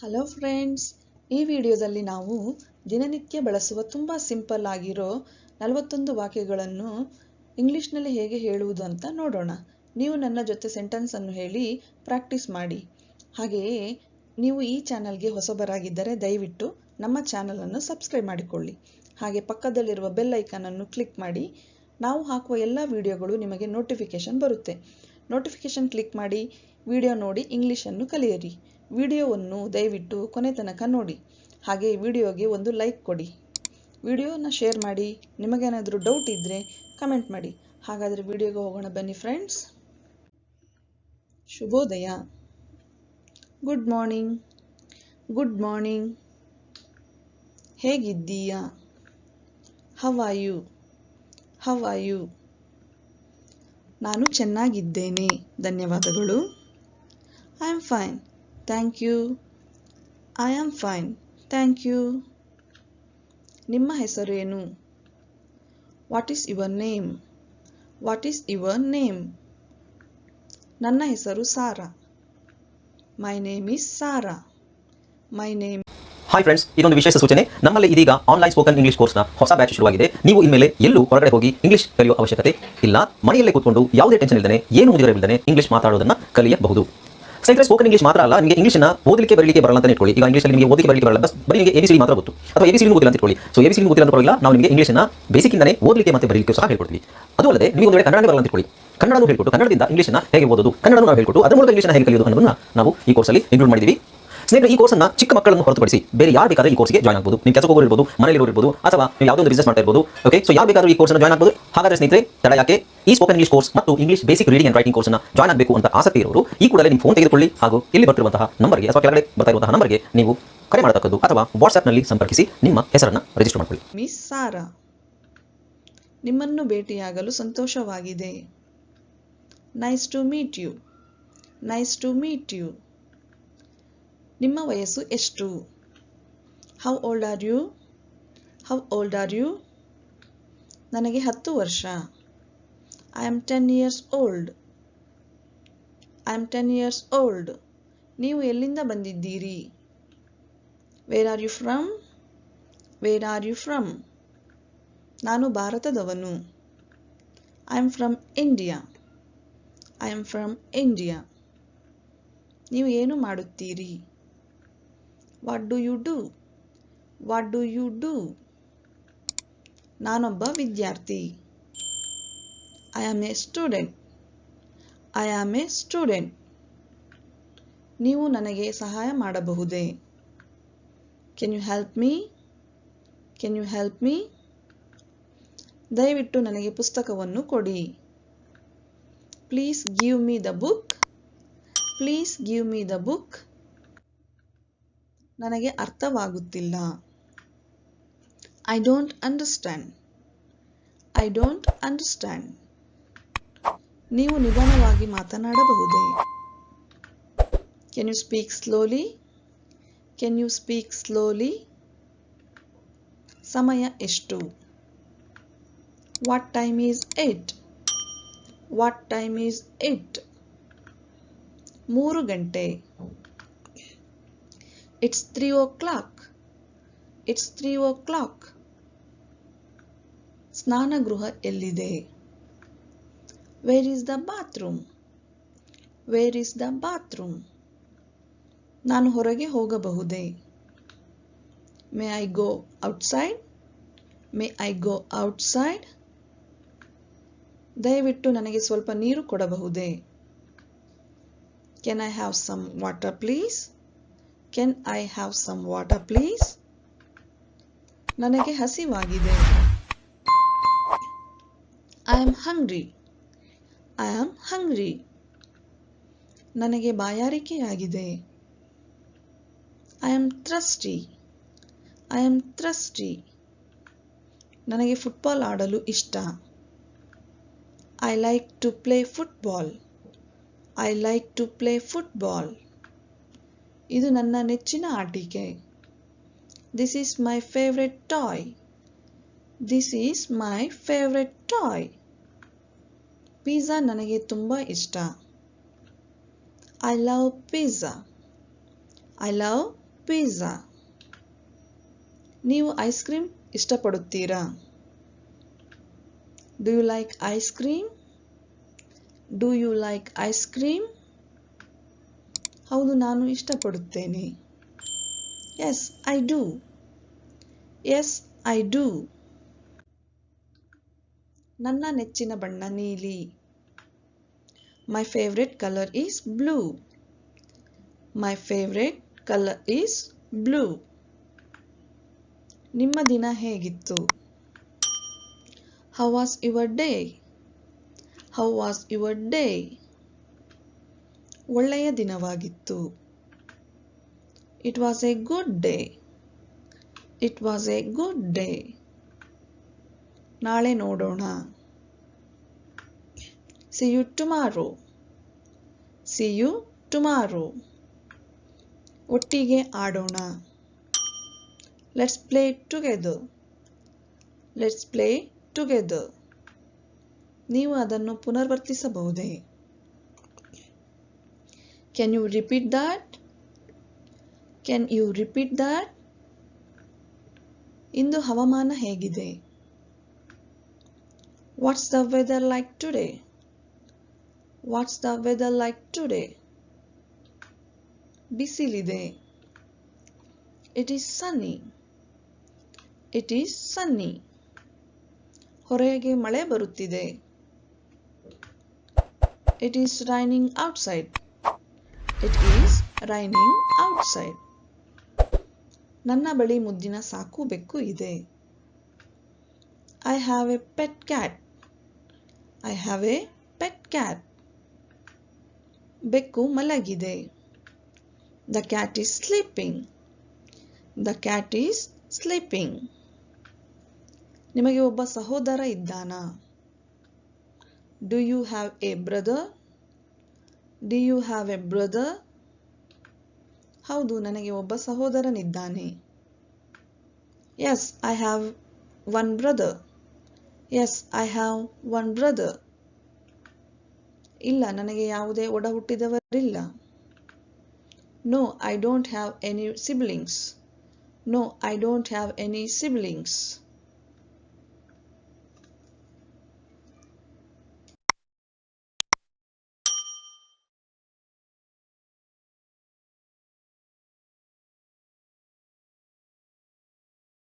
Hello friends ಈ ವಿಡಿಯೋದಲ್ಲಿ ನಾವು ದಿನನಿತ್ಯ ಬಳಸುವ ತುಂಬ ಸಿಂಪಲ್ ಆಗಿರೋ ನಲವತ್ತೊಂದು ವಾಕ್ಯಗಳನ್ನು ಇಂಗ್ಲೀಷ್ನಲ್ಲಿ ಹೇಗೆ ಹೇಳುವುದು ಅಂತ ನೋಡೋಣ. ನೀವು ನನ್ನ ಜೊತೆ ಸೆಂಟೆನ್ಸನ್ನು ಹೇಳಿ ಪ್ರಾಕ್ಟೀಸ್ ಮಾಡಿ. ಹಾಗೆಯೇ ನೀವು ಈ ಚಾನಲ್ಗೆ ಹೊಸಬರಾಗಿದ್ದರೆ ದಯವಿಟ್ಟು ನಮ್ಮ ಚಾನಲನ್ನು ಸಬ್ಸ್ಕ್ರೈಬ್ ಮಾಡಿಕೊಳ್ಳಿ. ಹಾಗೆ ಪಕ್ಕದಲ್ಲಿರುವ ಬೆಲ್ ಐಕಾನನ್ನು ಕ್ಲಿಕ್ ಮಾಡಿ. ನಾವು ಹಾಕುವ ಎಲ್ಲ ವಿಡಿಯೋಗಳು ನಿಮಗೆ ನೋಟಿಫಿಕೇಷನ್ ಬರುತ್ತೆ. ನೋಟಿಫಿಕೇಷನ್ ಕ್ಲಿಕ್ ಮಾಡಿ ವಿಡಿಯೋ ನೋಡಿ ಇಂಗ್ಲೀಷನ್ನು ಕಲಿಯಿರಿ. ವಿಡಿಯೋವನ್ನು ದಯವಿಟ್ಟು ಕೊನೆ ತನಕ ನೋಡಿ. ಹಾಗೆ ವಿಡಿಯೋಗೆ ಒಂದು ಲೈಕ್ ಕೊಡಿ. ವಿಡಿಯೋನ ಶೇರ್ ಮಾಡಿ. ನಿಮಗೇನಾದರೂ ಡೌಟ್ ಇದ್ದರೆ ಕಮೆಂಟ್ ಮಾಡಿ. ಹಾಗಾದರೆ ವಿಡಿಯೋಗೆ ಹೋಗೋಣ ಬನ್ನಿ ಫ್ರೆಂಡ್ಸ್ ಶುಭೋದಯ. ಗುಡ್ ಮಾರ್ನಿಂಗ್ ಗುಡ್ ಮಾರ್ನಿಂಗ್ ಹೇಗಿದ್ದೀಯಾ? ಹವಾಯು ಹವಾಯು ನಾನು ಚೆನ್ನಾಗಿದ್ದೇನೆ. ಧನ್ಯವಾದಗಳು. I am fine thank you I am fine thank you ನಿಮ್ಮ ಹೆಸರು ಏನು? What is your name what is your name ನನ್ನ ಹೆಸರು Sara. My name is Sara. My name hi friends ಇದೊಂದು ವಿಶೇಷ ಸೂಚನೆ. ನಮ್ಮಲ್ಲಿ ಇದೀಗ ಆನ್ಲೈನ್ ಸ್ಪೋಕನ್ ಇಂಗ್ಲಿಷ್ ಕೋರ್ಸ್ನ ಹೊಸ ಬ್ಯಾಚ್ ಶುರುವಾಗಿದೆ. ನೀವು ಇನ್ಮೇಲೆ ಎಲ್ಲೂ ಹೊರಗಡೆ ಹೋಗಿ ಇಂಗ್ಲಿಷ್ ಕಲಿಯುವ ಅವಶ್ಯಕತೆ ಇಲ್ಲ. ಮನೆಯಲ್ಲೇ ಕೂತ್ಕೊಂಡು ಯಾವುದೇ ಟೆನ್ಷನ್ ಇಲ್ಲದೆ ಏನು ಮುಗಿದಿರವಿಲ್ಲದೆ ಇಂಗ್ಲಿಷ್ ಮಾತಾಡೋದನ್ನು ಕಲಿಯಬಹುದು. ಸ್ನೇಹಿತರೆ ಸ್ಪೋಕನ್ ಇಂಗ್ಲಿಷ್ ಮಾತ್ರ ಅಲ್ಲ, ನಿಮಗೆ ಇಂಗ್ಲಿಷ್ನ ಓದಲಿಕ್ಕೆ, ಬರಲಿಕ್ಕೆ ಬರಲ್ಲ ಅಂತ ಇಟ್ಕೊಳ್ಳಿ. ಈಗ ಇಂಗ್ಲೀಷ್ ನಿಮಗೆ ಓದಲಿಕ್ಕೆ ಬರಲಿಕ್ಕೆ ಬರಲ್ಲ ಬರೀ ನಿಮಗೆ ಎಬಿಸಿಡಿ ಮಾತ್ರ ಗೊತ್ತು. ಅಥವಾ ಎಬಿಸಿಡಿ ಓದಿಲ್ಲ ಅಂತ ಇಟ್ಕೊಳ್ಳಿ. ಸೊ ಎಬಿಸಿಡಿ ಓದಿಲ್ಲ ಅಂತ ಪರವಾಗಿಲ್ಲ ನಾವು ನಿಮಗೆ ಇಂಗ್ಲಿಷ್ನ ಬೇಸಿಕ್ಕಿಂದನೇ ಓದಲಿಕ್ಕೆ ಮತ್ತೆ ಬರಲಿಕ್ಕೆ ಸಹ ಹೇಳ್ಕೊಡ್ತೀವಿ. ಅದು ಅಲ್ಲದೆ ನೀವು ಒಂದು ವೇಳೆ ಕನ್ನಡ ಬರಲ್ಲ ಅಂತ ಇಟ್ಕೊಳ್ಳಿ. ಕನ್ನಡನೂ ಹೇಳ್ಕೊಟ್ಟು, ಕನ್ನಡದಿಂದ ಇಂಗ್ಲಿಷ್ನ ಹೇಗೆ ಓದೋದು? ಕನ್ನಡನೂ ನಾವು ಹೇಳ್ಕೊಟ್ಟು, ಅದರ ಮೂಲಕ ಇಂಗ್ಲಿಷ್ನ ಹೇಗೆ ಕಲಿಯೋದು ಅನ್ನೋದನ್ನ ನಾವು ಈ ಕೋರ್ಸಲ್ಲಿ ಇನ್ಕ್ಲೂಡ್ ಮಾಡಿದ್ದೀವಿ. ಸ್ನೇಹಿತರೆ, ಈ ಕೋರ್ಸನ್ನ ಚಿಕ್ಕ ಮಕ್ಕಳನ್ನು ಹೊರತುಪಡಿಸಿ ಬೇರೆ ಯಾರು ಬೇಕಾದ್ರೆ ಈ ಕೋರ್ಸ್ಗೆ ಜಾಯ್ನ್ ಆಗಬಹುದು ನೀವು ಕೆಲಸಕ್ಕೆ ಹೋಗಿರ್ಬೋದು ಮನೆಯಲ್ಲಿ ಇರ್ಬೋದು, ಅಥವಾ ನೀವು ಯಾವುದೋ ಒಂದು ಬಿಸ್ನೆಸ್ ಮಾಡ್ತಾ ಇರ್ಬೋದು ಓಕೆ ಸೊ ಯಾರು ಬೇಕಾದ್ರೂ ಈ ಕೋರ್ಸ್ನ ಜಾಯ್ನ್ ಆಗಬಹುದು ಹಾಗಾದ್ರೆ ಸ್ನೇಹಿತರೆ, ತಡ ಯಾಕೆ? ಈ ಸ್ಪೋಕನ್ ಇಂಗ್ಲಿಷ್ ಕೋರ್ಸ್ ಮತ್ತು English basic reading and writing ಕೋರ್ಸ್ನ ಜಾಯ್ನ್ ಆಗಬೇಕು ಅಂತ ಆಸಕ್ತಿ ಇರೋರು, ಈ ಕೂಡಲೇ ನಿಮ್ಮ ಫೋನ್ ತೆಗೆದುಕೊಳ್ಳಿ ಹಾಗೂ ಇಲ್ಲಿ ಬರ್ತಿರುವಂತಹ ನಂಬರ್ಗೆ ಅಥವಾ ಕೆಳಗಡೆ ಬರ್ತಾ ಇರುವಂತಹ ನಂಬರ್ಗೆ ನೀವು ಕರೆ ಮಾಡತಕ್ಕದ್ದು ಅಥವಾ ವಾಟ್ಸ್ಆಪ್ನಲ್ಲಿ ಸಂಪರ್ಕಿಸಿ ನಿಮ್ಮ ಹೆಸರನ್ನು ರಿಜಿಸ್ಟರ್ ಮಾಡಿಕೊಳ್ಳಿ. ಮಿಸ್ ಸಾರಾ ನಿಮ್ಮನ್ನು ಭೇಟಿಯಾಗಲು ಸಂತೋಷವಾಗಿದೆ. Nice to meet you nice to meet you ನಿಮ್ಮ ವಯಸ್ಸು ಎಷ್ಟು? How old are you how old are you ನನಗೆ ಹತ್ತು ವರ್ಷ. I am ten years old I am ten years old ನೀವು ಎಲ್ಲಿಂದ ಬಂದಿದ್ದೀರಿ? Where are you from where are you from ನಾನು ಭಾರತದವನು. I am from India I am from India ನೀವು ಏನು ಮಾಡುತ್ತೀರಿ? What do you do what do you do ನಾನೊಬ್ಬ ವಿದ್ಯಾರ್ಥಿ. I am a student I am a student ನೀವು ನನಗೆ ಸಹಾಯ ಮಾಡಬಹುದೇ? Can you help me can you help me ದಯವಿಟ್ಟು ನನಗೆ ಪುಸ್ತಕವನ್ನು ಕೊಡಿ. Please give me the book please give me the book ನನಗೆ ಅರ್ಥವಾಗುತ್ತಿಲ್ಲ. I don't understand I don't understand ನೀವು ನಿಧಾನವಾಗಿ ಮಾತನಾಡಬಹುದೇ? Can you speak slowly can you speak slowly ಸಮಯ ಎಷ್ಟು? What time is it what time is it ಮೂರು ಗಂಟೆ. It's three o'clock. Clock it's o'clock. ಸ್ನಾನಗೃಹ ಎಲ್ಲಿದೆ? Where is the bathroom where is the bathroom ನಾನು ಹೊರಗೆ ಹೋಗಬಹುದೇ? May I go outside may I go outside ದಯವಿಟ್ಟು ನನಗೆ ಸ್ವಲ್ಪ ನೀರು ಕೊಡಬಹುದೇ? Can I have some water please can I have some water please ನನಗೆ ಹಸಿವಾಗಿದೆ. I am hungry I am hungry ನನಗೆ ಬಾಯಾರಿಕೆಯಾಗಿದೆ. I am thirsty I am thirsty ನನಗೆ football ಆಡಲು ಇಷ್ಟ. I like to play football I like to play football ಇದು ನನ್ನ ನೆಚ್ಚಿನ ಆಟಿಕೆ. This is my favourite toy this is my favourite toy pizza ನನಗೆ ತುಂಬ ಇಷ್ಟ. I love pizza I love pizza ನೀವು ice cream ಇಷ್ಟಪಡುತ್ತೀರಾ? Do you like ice cream do you like ice cream ಹೌದು, ನಾನು ಇಷ್ಟಪಡುತ್ತೇನೆ. Yes I do yes I do ನನ್ನ ನೆಚ್ಚಿನ ಬಣ್ಣ ನೀಲಿ. My favourite colour is blue my favourite colour is blue ನಿಮ್ಮ ದಿನ ಹೇಗಿತ್ತು? How was your day how was your day ಒಳ್ಳೆಯ ದಿನವಾಗಿತ್ತು. It was a good day it was a good day ನಾಳೆ ನೋಡೋಣ. See you tomorrow see you tomorrow ಒಟ್ಟಿಗೆ ಆಡೋಣ. Let's play together let's play together ನೀವು ಅದನ್ನು ಪುನರ್ವರ್ತಿಸಬಹುದೇ? Can you repeat that? Can you repeat that? ಇಂದು ಹವಾಮಾನ ಹೇಗಿದೆ? What's the weather like today what's the weather like today ಬಿಸಿಲಿದೆ. It is sunny it is sunny ಹೊರಗೆ ಮಳೆ ಬರುತ್ತಿದೆ. It is raining outside it is raining outside ನನ್ನ ಬಳಿ ಮುದ್ದಿನ ಸಾಕು ಬೆಕ್ಕು ಇದೆ. I have a pet cat I have a pet cat ಬೆಕ್ಕು ಮಲಗಿದೆ. The cat is sleeping the cat is sleeping ನಿಮಗೆ ಒಬ್ಬ ಸಹೋದರ ಇದ್ದಾನಾ? Do you have a brother do you have a brother ಹೌದು, ನನಗೆ ಒಬ್ಬ ಸಹೋದರನಿದ್ದಾನೆ. Yes I have one brother yes I have one brother ಇಲ್ಲ, ನನಗೆ ಯಾವುದೇ ಒಡ ಹುಟ್ಟಿದವರಿಲ್ಲ no I don't have any siblings no I don't have any siblings